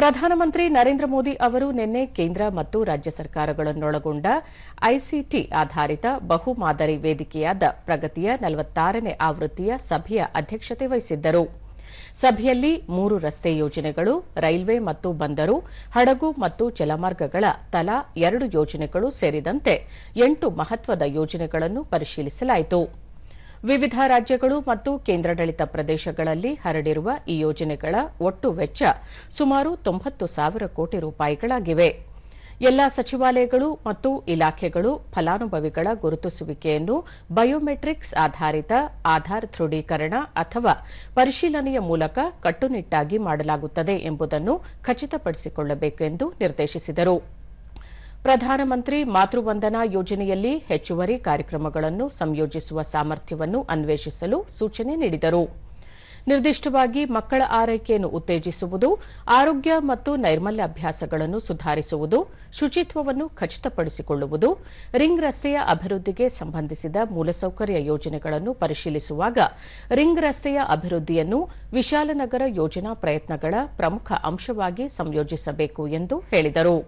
ಪ್ರಧಾನಮಂತ್ರಿ ನರೇಂದ್ರ ಮೋದಿ ಅವರು ನಿನ್ನೆ ಕೇಂದ್ರ ಮತ್ತು ರಾಜ್ಯ ಸರ್ಕಾರಗಳನ್ನೊಳಗೊಂಡ ಐಸಿಟಿ ಆಧಾರಿತ ಬಹು ಮಾದರಿ ವೇದಿಕೆಯಾದ ಪ್ರಗತಿಯ ನಲವತ್ತಾರನೇ ಆವೃತ್ತಿಯ ಸಭೆಯ ಅಧ್ಯಕ್ಷತೆ ವಹಿಸಿದ್ದರು. ಸಭೆಯಲ್ಲಿ ಮೂರು ರಸ್ತೆ ಯೋಜನೆಗಳು, ರೈಲ್ವೆ ಮತ್ತು ಬಂದರು, ಹಡಗು ಮತ್ತು ಜಲಮಾರ್ಗಗಳ ತಲಾ ಎರಡು ಯೋಜನೆಗಳು ಸೇರಿದಂತೆ ಎಂಟು ಮಹತ್ವದ ಯೋಜನೆಗಳನ್ನು ಪರಿಶೀಲಿಸಲಾಯಿತು. ವಿವಿಧ ರಾಜ್ಯಗಳು ಮತ್ತು ಕೇಂದ್ರಾಡಳಿತ ಪ್ರದೇಶಗಳಲ್ಲಿ ಹರಡಿರುವ ಈ ಯೋಜನೆಗಳ ಒಟ್ಟು ವೆಚ್ಚ ಸುಮಾರು ತೊಂಬತ್ತು ಸಾವಿರ ಕೋಟಿ ರೂಪಾಯಿಗಳಾಗಿವೆ. ಎಲ್ಲಾ ಸಚಿವಾಲಯಗಳು ಮತ್ತು ಇಲಾಖೆಗಳು ಫಲಾನುಭವಿಗಳ ಗುರುತಿಸುವಿಕೆಯನ್ನು ಬಯೋಮೆಟ್ರಿಕ್ಸ್ ಆಧಾರಿತ ಆಧಾರ್ ದೃಢೀಕರಣ ಅಥವಾ ಪರಿಶೀಲನೆಯ ಮೂಲಕ ಕಟ್ಟುನಿಟ್ಟಾಗಿ ಮಾಡಲಾಗುತ್ತದೆ ಎಂಬುದನ್ನು ಖಚಿತಪಡಿಸಿಕೊಳ್ಳಬೇಕು ಎಂದು ನಿರ್ದೇಶಿಸಿದರು. ಪ್ರಧಾನಮಂತ್ರಿ ಮಾತೃವಂದನಾ ಯೋಜನೆಯಲ್ಲಿ ಹೆಚ್ಚುವರಿ ಕಾರ್ಯಕ್ರಮಗಳನ್ನು ಸಂಯೋಜಿಸುವ ಸಾಮರ್ಥ್ಯವನ್ನು ಅನ್ವೇಷಿಸಲು ಸೂಚನೆ ನೀಡಿದರು. ನಿರ್ದಿಷ್ಟವಾಗಿ ಮಕ್ಕಳ ಆರೈಕೆಯನ್ನು ಉತ್ತೇಜಿಸುವುದು, ಆರೋಗ್ಯ ಮತ್ತು ನೈರ್ಮಲ್ಯ ಅಭ್ಯಾಸಗಳನ್ನು ಸುಧಾರಿಸುವುದು, ಶುಚಿತ್ವವನ್ನು ಖಚಿತಪಡಿಸಿಕೊಳ್ಳುವುದು, ರಿಂಗ್ ರಸ್ತೆಯ ಅಭಿವೃದ್ಧಿಗೆ ಸಂಬಂಧಿಸಿದ ಮೂಲಸೌಕರ್ಯ ಯೋಜನೆಗಳನ್ನು ಪರಿಶೀಲಿಸುವಾಗ ರಿಂಗ್ ರಸ್ತೆಯ ಅಭಿವೃದ್ಧಿಯನ್ನು ವಿಶಾಲನಗರ ಯೋಜನಾ ಪ್ರಯತ್ನಗಳ ಪ್ರಮುಖ ಅಂಶವಾಗಿ ಸಂಯೋಜಿಸಬೇಕು ಎಂದು ಹೇಳಿದರು.